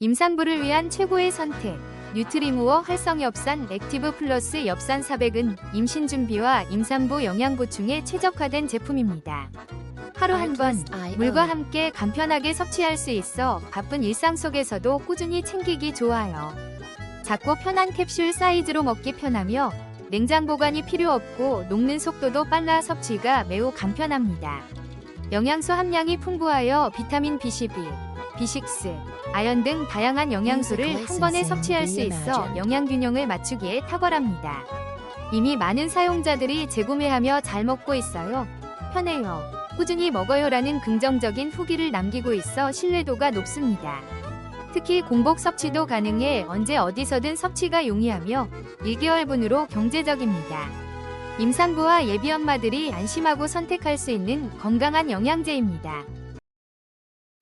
임산부를 위한 최고의 선택. 뉴트리무어 활성엽산 액티브 플러스 엽산 400은 임신 준비와 임산부 영양 보충에 최적화된 제품입니다. 하루 한 번 물과 함께 간편하게 섭취할 수 있어 바쁜 일상 속에서도 꾸준히 챙기기 좋아요. 작고 편한 캡슐 사이즈로 먹기 편하며 냉장 보관이 필요 없고 녹는 속도도 빨라 섭취가 매우 간편합니다. 영양소 함량이 풍부하여 비타민 B12, B6, 아연 등 다양한 영양소를 한 번에 섭취할 수 있어 영양 균형을 맞추기에 탁월합니다. 이미 많은 사용자들이 재구매하며 잘 먹고 있어요. 편해요. 꾸준히 먹어요라는 긍정적인 후기를 남기고 있어 신뢰도가 높습니다. 특히 공복 섭취도 가능해 언제 어디서든 섭취가 용이하며 1개월분으로 경제적입니다. 임산부와 예비 엄마들이 안심하고 선택할 수 있는 건강한 영양제입니다.